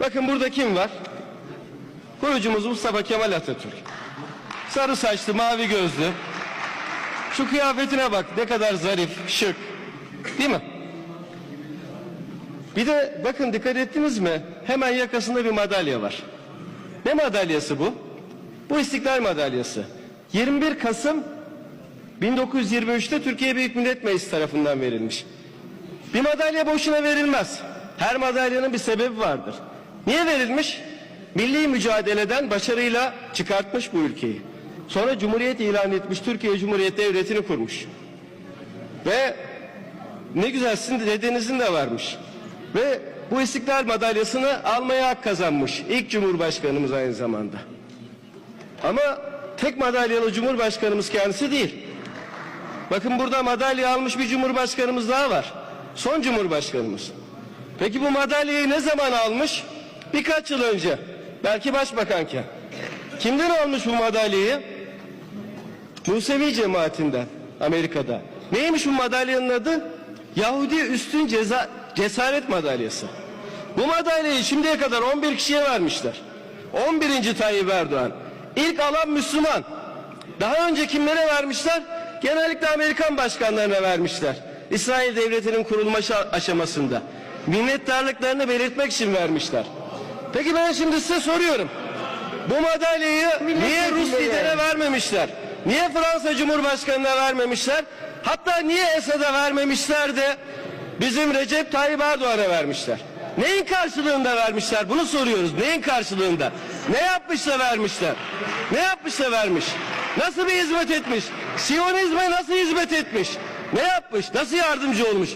Bakın burada kim var? Kurucumuz Mustafa Kemal Atatürk. Sarı saçlı, mavi gözlü. Şu kıyafetine bak ne kadar zarif, şık. Değil mi? Bir de bakın dikkat ettiniz mi? Hemen yakasında bir madalya var. Ne madalyası bu? Bu İstiklal Madalyası. 21 Kasım 1923'te Türkiye Büyük Millet Meclisi tarafından verilmiş. Bir madalya boşuna verilmez. Her madalyanın bir sebebi vardır. Niye verilmiş? Milli mücadeleden başarıyla çıkartmış bu ülkeyi. Sonra Cumhuriyet ilan etmiş, Türkiye Cumhuriyet Devleti'ni kurmuş. Ve ne güzel sizin de dedenizin de varmış. Ve bu İstiklal Madalyası'nı almaya hak kazanmış. İlk Cumhurbaşkanımız aynı zamanda. Ama tek madalyalı Cumhurbaşkanımız kendisi değil. Bakın burada madalya almış bir Cumhurbaşkanımız daha var. Son Cumhurbaşkanımız. Peki bu madalyayı ne zaman almış? Birkaç yıl önce. Belki başbakanken. Kimden almış bu madalyayı? Musevi cemaatinden Amerika'da. Neymiş bu madalyanın adı? Yahudi Üstün Ceza, Cesaret Madalyası. Bu madalyayı şimdiye kadar 11 kişiye vermişler. 11. Tayyip Erdoğan. İlk alan Müslüman. Daha önce kimlere vermişler? Genellikle Amerikan başkanlarına vermişler. İsrail devletinin kurulması aşamasında. Minnettarlıklarını belirtmek için vermişler. Peki ben şimdi size soruyorum. Bu madalyayı niye Rus lidere vermemişler? Niye Fransa Cumhurbaşkanı'na vermemişler? Hatta niye Esad'a vermemişler de bizim Recep Tayyip Erdoğan'a vermişler? Neyin karşılığında vermişler? Bunu soruyoruz. Neyin karşılığında? Ne yapmışsa vermişler? Ne yapmışsa vermiş? Nasıl bir hizmet etmiş? Siyonizme nasıl hizmet etmiş? Ne yapmış? Nasıl yardımcı olmuş?